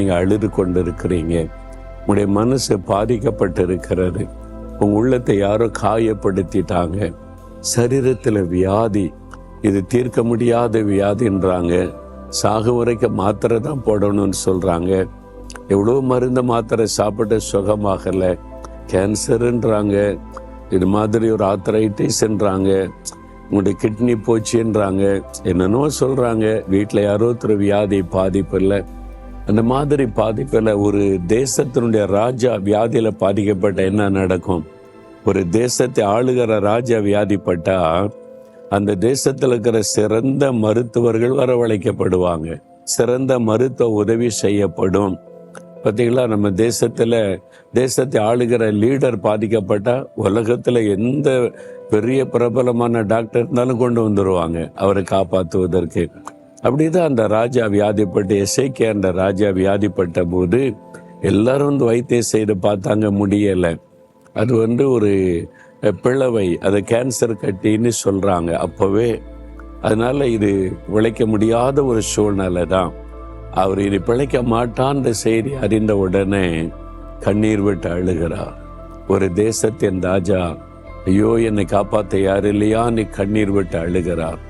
நீங்கள் அழுது கொண்டு இருக்கிறீங்க உங்களுடைய மனசு பாதிக்கப்பட்டு இருக்கிறது உங்க உள்ளத்தை யாரோ காயப்படுத்திட்டாங்க. சரீரத்தில் வியாதி. இது தீர்க்க முடியாத வியாதின்றாங்க. சாகு வரைக்கும் மாத்திரை தான் போடணும்னு சொல்கிறாங்க எவ்வளோ மருந்து மாத்திரை சாப்பிட்டு சுகமாகலை. கேன்சருன்றாங்க. இது மாதிரி ஒரு ஆத்தரைட்டிஸ்ன்றாங்க உங்களுடைய கிட்னி போச்சுன்றாங்க. என்னென்னோ சொல்கிறாங்க வீட்டில் யாரோ ஒருத்தர் வியாதி பாதிப்பு இல்லை. அந்த மாதிரி பாதிப்பில் ஒரு தேசத்தினுடைய ராஜா வியாதியில் பாதிக்கப்பட்ட என்ன நடக்கும்? ஒரு தேசத்தை ஆளுகிற ராஜா வியாதிப்பட்டா அந்த தேசத்தில் இருக்கிற சிறந்த மருத்துவர்கள் வரவழைக்கப்படுவாங்க. சிறந்த மருத்துவ உதவி செய்யப்படும். பார்த்தீங்களா நம்ம தேசத்தில் தேசத்தை ஆளுகிற லீடர் பாதிக்கப்பட்டால் உலகத்தில் எந்த பெரிய பிரபலமான டாக்டர் இருந்தாலும் கொண்டு வந்துடுவாங்க அவரை காப்பாற்றுவதற்கு அப்படிதான் அந்த ராஜா வியாதிப்பட்டு எஸ்ஐகே அந்த ராஜா வியாதிப்பட்ட போது எல்லாரும் வந்து வைத்தியம் செய்து பார்த்தாங்க முடியலை. அது வந்து ஒரு பிளவை அது கேன்சர் கட்டின்னு சொல்கிறாங்க அப்போவே அதனால் இது உழைக்க முடியாத ஒரு சூழ்நிலை தான் அவர் இது பிழைக்க மாட்டான்ற செய்தி அறிந்த உடனே கண்ணீர் விட்டு அழுகிறார். ஒரு தேசத்தின் ராஜா ஐயோ என்னை காப்பாற்ற யார் இல்லையான்னு கண்ணீர் விட்டு அழுகிறார்.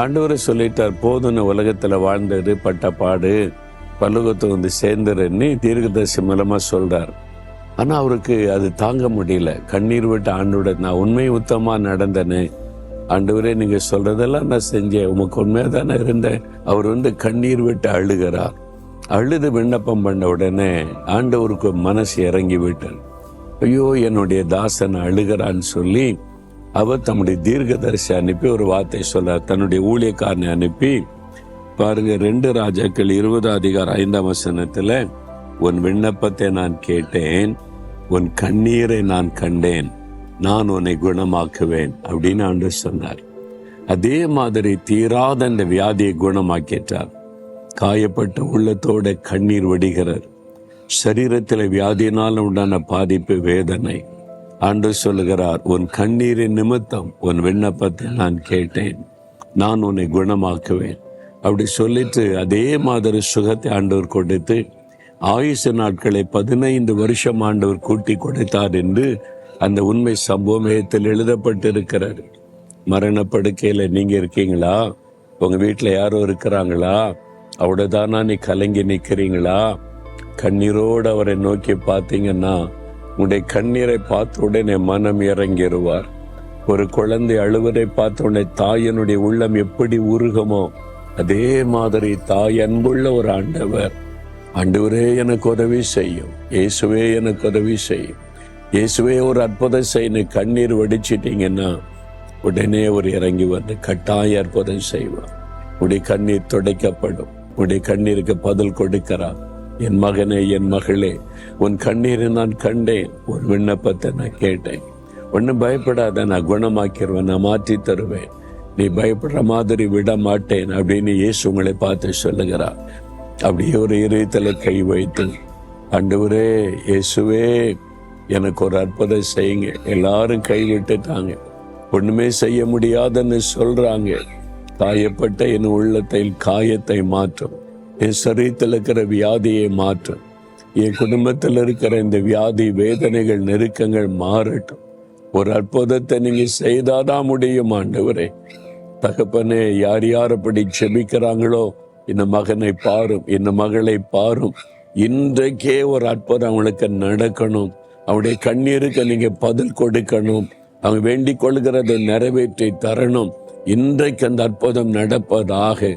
ஆண்டவர் சொல்லிட்டார் போதுன உலகத்தில் வாழ்ந்தது பட்ட பாடு பல்லுகத்தை வந்து சேர்ந்துருன்னு தீர்க்கதரிசி மூலமா சொல்றார். ஆனா அவருக்கு அது தாங்க முடியல. கண்ணீர் விட்டு ஆண்டோட நான் உண்மை உத்தமா நடந்தேனே ஆண்டவரே நீங்க சொல்றதெல்லாம் நான் செஞ்சேன் உமக்கு உண்மையாக தானே இருந்தேன். அவர் வந்து கண்ணீர் விட்டு அழுகிறார். அழுது விண்ணப்பம் பண்ண உடனே ஆண்டவருக்கு மனசு இறங்கி விட்டார் ஐயோ என்னுடைய தாசன் அழுகிறான்னு சொல்லி அவர் தம்முடைய தீர்க்கதரிசி அனுப்பி ஒரு வார்த்தை சொல்றார். தன்னுடைய ஊழியக்காரனை அனுப்பி பாருங்க ரெண்டு ராஜாக்கள் இருபது அதிகாரம் ஐந்தாம் வசனத்துல உன் விண்ணப்பத்தை நான் கேட்டேன் உன் கண்ணீரை நான் கண்டேன் நான் உன்னை குணமாக்குவேன் அப்படின்னு ஆண்டு சொன்னார். அதே மாதிரி தீராத அந்த வியாதியை குணமாக்கிட்டார். காயப்பட்ட உள்ளத்தோட கண்ணீர் வடிகிறார் சரீரத்தில் வியாதியினால் உண்டான பாதிப்பு வேதனை. ஆண்டு சொல்லுகிறார் உன் கண்ணீரின் நிமித்தம் உன் விண்ணப்பத்தை நான் கேட்டேன். நான் உன்னை குணமாக்குவேன். அப்படி சொல்லிட்டு அதே மாதிரி சுகத்தை ஆண்டவர் கொடுத்து ஆயுச நாட்களை பதினைந்து வருஷம் ஆண்டவர் கூட்டி கொடுத்தார் என்று அந்த உண்மை சம்பவமயத்தில் எழுதப்பட்டிருக்கிறார் மரணப்படுக்கையில் நீங்கள் இருக்கீங்களா? உங்கள் வீட்டில் யாரோ இருக்கிறாங்களா? அவ்வளோதானா நீ கலங்கி நிற்கிறீங்களா கண்ணீரோடு அவரை நோக்கி பார்த்தீங்கன்னா உன்னுடைய கண்ணீரை பார்த்த உடனே மனம் இறங்கிடுவார் ஒரு குழந்தை அழுவதை பார்த்த உடனே தாயனுடைய உள்ளம் எப்படி உருகமோ அதே மாதிரி தாய் அன்புள்ள ஒரு ஆண்டவர். ஆண்டவரே எனக்கு உதவி செய்யும். இயேசுவே எனக்கு உதவி செய்யும். இயேசுவே ஒரு அற்புதம் செய்யணும் கண்ணீர் வடிச்சிட்டீங்கன்னா உடனே ஒரு இறங்கி வந்து கட்டாய அற்புதம் செய்வார். உடைய கண்ணீர் துடைக்கப்படும். உடைய கண்ணீருக்கு பதில் கொடுக்கிறார். என் மகனே என் மகளே உன் கண்ணீரை நான் கண்டேன். உன் விண்ணப்பத்தை நான் கேட்டேன். ஒன்றும் பயப்படாத நான் குணமாக்கிடுவேன் நான் மாற்றி தருவேன். நீ பயப்படுற மாதிரி விட மாட்டேன் அப்படின்னு இயேசு உங்களை பார்த்து சொல்லுகிறார். அப்படியே ஒரு இதயத்துல கை வைத்து ஆண்டவரே இயேசுவே எனக்கு ஒரு அற்புதம் செய்யுங்க. எல்லாரும் கை விட்டுட்டாங்க. ஒண்ணுமே செய்ய முடியாதுன்னு சொல்றாங்க. காயப்பட்ட என் உள்ளத்தில் காயத்தை மாற்றும். என் சரீரத்தில் இருக்கிற வியாதியை மாற்றும். என் குடும்பத்தில் இருக்கிற இந்த வியாதி வேதனைகள் நெருக்கங்கள் மாறட்டும். ஒரு அற்புதத்தை நீங்கள் செய்தாதான் முடியும் ஆண்டவரே. தகப்பனே யார் யார் அப்படி செபிக்கிறாங்களோ இந்த மகனை பாரும் இந்த மகளை பாரும். இன்றைக்கே ஒரு அற்புதம் அவங்களுக்கு நடக்கணும். அவருடைய கண்ணீருக்கு நீங்கள் பதில் கொடுக்கணும். அவங்க வேண்டிக் கொள்கிறதை நிறைவேற்றி தரணும். இன்றைக்கு அந்த அற்புதம் நடப்பதாக